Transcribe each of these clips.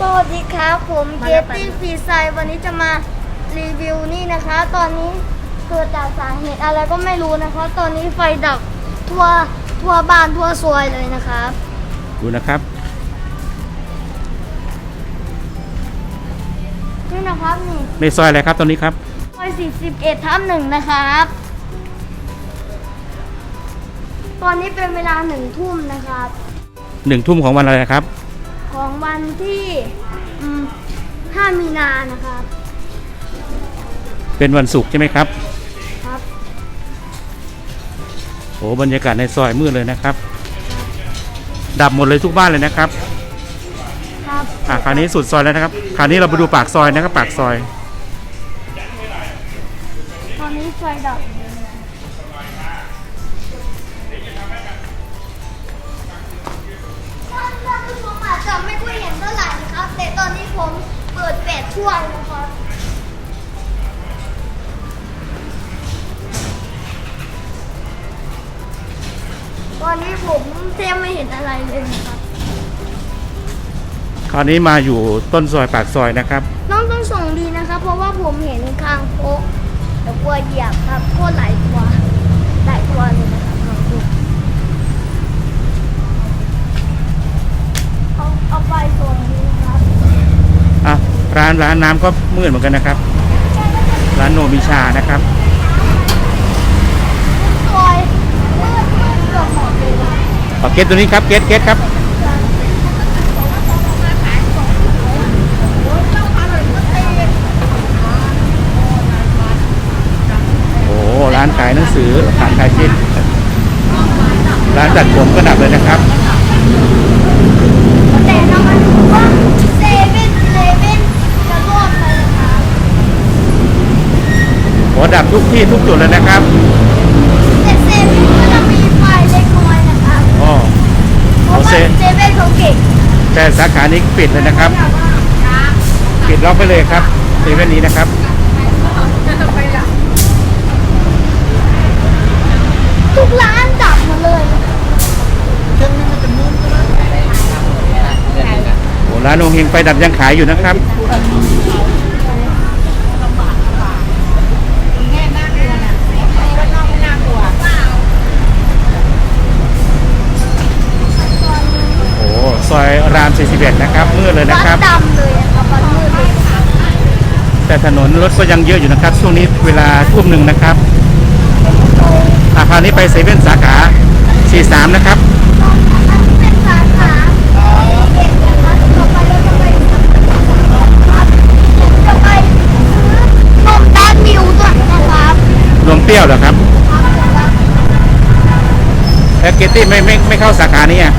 สวัสดีครับผมเกตตี้ฟีไซวันนี้จะมารีวิวนี่นะคะ ตอนนี้เกิดจากสาเหตุอะไรก็ไม่รู้นะคะ ตอนนี้ไฟดับทั่วทั่วบ้านทั่วซอยเลยนะครับ ดูนะครับ นี่นะครับนี่ในซอยอะไรครับตอนนี้ครับซอย41ทับหนึ่งนะครับ ตอนนี้เป็นเวลาหนึ่งทุ่มนะครับหนึ่งทุ่มของวันอะไรนะครับ ของวันที่อืม5มีนานะครับ เป็นวันศุกร์ใช่ไหมครับครับ โอ้บรรยากาศในซอยมืดเลยนะครับ ดับหมดเลยทุกบ้านเลยนะครับครับอะคราวนี้สุดซอยแล้วนะครับคราวนี้เราไปดูปากซอยนะครับปากซอย ตอนนี้ไฟดับ ผู้ชมอาจจะไม่ค่อยเห็นเท่าไหร่นะครับ แต่ตอนนี้ผมเปิดแปดช่วงนะครับตอนนี้ผมแทบไม่เห็นอะไรเลยนะครับ คราวนี้มาอยู่ต้นซอยปากซอยนะครับ น้องต้องส่งดีนะครับ เพราะว่าผมเห็นคางคกแต่กลัวเหยียบครับโคตรหลายตัวหลายตัวเลยนะครับ ร้านร้านน้ำก็มืดเหมือนกันนะครับ ร้านโนมิชานะครับซอเกือาเกตตัวนี้ครับเกตเกตครับโอ้ร้านขายหนังสือร้านขายชิ้นร้านตัดผมก็ดับเลยนะครับ แต่น้องมันรู้ว่าเซเว่นเลเว่นจะรอดไปนะคะ โอ้ ดับทุกที่ทุกจุดเลยนะครับแต่เซเว่นก็จะมีไฟเล็กน้อยนะคะอ๋อเพราะว่าโอเคเซเว่นเขาเก่งแต่สาขานี้ปิดเลยนะครับ ปิดล็อกไปเลยครับเซเว่นนี้นะครับทุกร้านดับหมดเลยโอ้ร้านโองเฮงไฟดับยังขายอยู่นะครับ โอ้ซอยราม 41 นะครับมืดเลยนะร้านครับดำเลยอะครับมันมืดเลยแต่ถนนรถก็ยังเยอะอยู่นะครับ ช่วงนี้เวลาทุ่มหนึ่งนะครับอาคราวนี้ไปเซเว่นสาขา 43 นะครับอันนี้เป็นสาขาเด็กนะคะต่อไปเราจะไปครับจะไปซื้อนมด้านมิวด้วยนะครับรวมเปรี้ยวเหรอครับแล้วเกตตี้ไม่ไม่ไม่เข้าสาขานี้อะ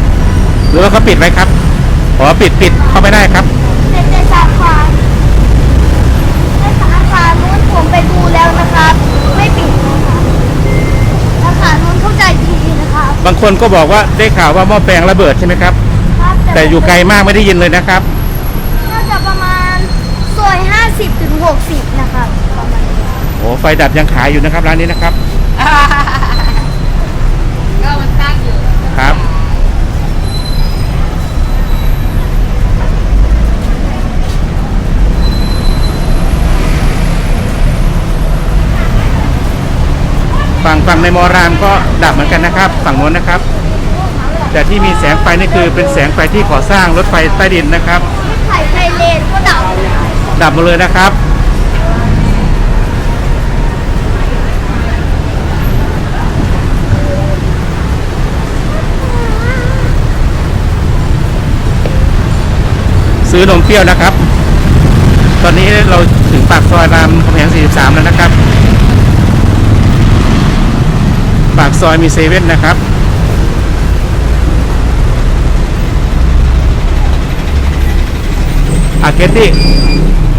หรือว่าเขาปิดไว้ครับ อ๋อปิดปิดเข้าไม่ได้ครับในในสาขาในสาขานู้นผมไปดูแล้วนะครับ ไม่ปิดนะครับสาขานู้นเข้าใจดีนะครับ บางคนก็บอกว่าได้ข่าวว่าหม้อแปลงระเบิดใช่ไหมครับ ครับแต่อยู่ไกลมากไม่ได้ยินเลยนะครับ น่าจะประมาณซอย50ถึง60 นะครับประมาณนี้ โอ้ไฟดับยังขายอยู่นะครับร้านนี้นะครับก็มันตั้งอยู่ ครับ ฝั่งฝั่งในมอรามก็ดับเหมือนกันนะครับ ฝั่งโน้นนะครับ แต่ที่มีแสงไฟนี่คือเป็นแสงไฟที่ก่อสร้างรถไฟใต้ดินนะครับไข่ไทยเลนก็ดับดับหมดเลยนะครับซื้อนมเปรี้ยวนะครับ ตอนนี้เราถึงปากซอยรามคำแหง43 แล้วนะครับ ปาก ซอยมีเซเว่นนะครับ อาเกตตี้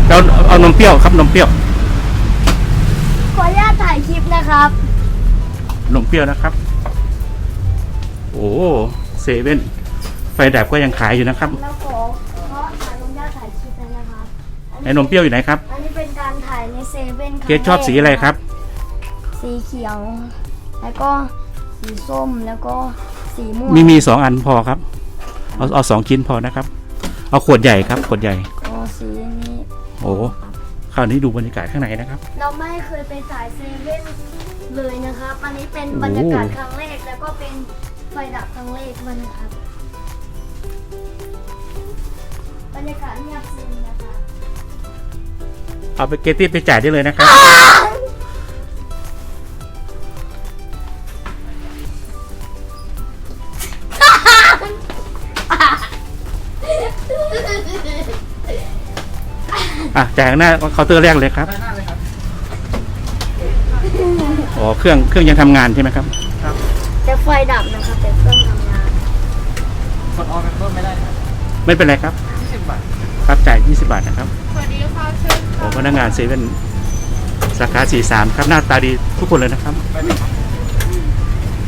เราเอานมเปรี้ยวครับนมเปรี้ยว ขออนุญาตถ่ายคลิปนะครับ นมเปรี้ยวนะครับ โอ้เซเว่นไฟดับก็ยังขายอยู่นะครับ แล้วขอขอถ่ายลงญาตถ่ายคลิปเลยนะครับ ไอ้นมเปรี้ยวอยู่ไหนครับ อันนี้เป็นการถ่ายในเซเว่นเกตชอบสีอะไรครับ สีเขียว แล้วก็สีส้มแล้วก็สีม่วงมีมีสองอันพอครับ เอาเอาสองชิ้นพอนะครับ เอาขวดใหญ่ครับขวดใหญ่อ๋อสีนี้ โอ้คราวนี้ดูบรรยากาศข้างในนะครับ เราไม่เคยไปสายเซเว่นเลยนะครับ อันนี้เป็นบรรยากาศครั้งแรกแล้วก็เป็นไฟดับครั้งแรกมันนะครับ บรรยากาศเงียบซึมนะครับเอาไปเกตตี้ไปจ่ายได้เลยนะครับ อะจ่ายข้างหน้าเคาน์เตอร์แรกเลยครับอ๋อเครื่องเครื่องยังทำงานใช่ไหมครับแต่ไฟดับนะครับแต่เครื่องทำงานกดออนกันเพิ่มไม่ได้ครับไม่เป็นไรครับ 20 บาท ครับจ่าย20 บาทนะครับสวัสดีค่ะเชิญโอ้พนักงานเซเว่นสาขา43 ครับหน้าตาดีทุกคนเลยนะครับ ไปไหมครับ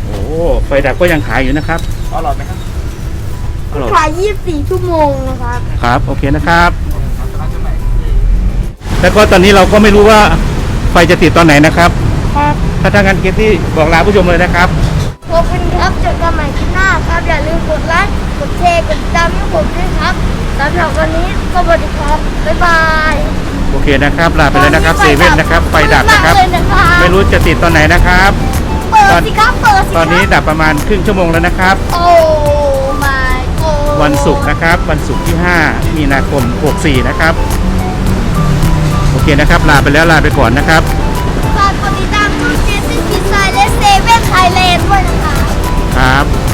โอ้ไฟดับก็ยังขายอยู่นะครับเอาหลอดไหมครับฮัลโหลขาย24 ชั่วโมงนะครับ ครับ โอเคนะครับ แล้วก็ตอนนี้เราก็ไม่รู้ว่าไฟจะติดตอนไหนนะครับครับถ้าทางการเกตตี้บอกลาผู้ชมเลยนะครับ ขอบคุณครับเจอกันใหม่ที่หน้าครับ อย่าลืมกดไลค์ กดแชร์ กดติดตามให้ผมด้วยครับสำหรับวันนี้สวัสดีครับ บ๊ายบายโอเคนะครับ ลาไปเลยนะครับเซเว่นนะครับ ไฟดับนะครับ มืดมากเลยนะครับไม่รู้จะติดตอนไหนนะครับ เปิดสิครับ เปิดสิครับตอนนี้ดับประมาณครึ่งชั่วโมงแล้วนะครับ โอ้ my god วันศุกร์นะครับ วันศุกร์ที่ 5 มีนาคม 64 นะครับโอ เคนะครับ ลาไปแล้วลาไปก่อนนะครับ ฝากกดติดตามช่องเจสซี่พีซายและเซเว่นไทยแลนด์ด้วยนะคะ ครับ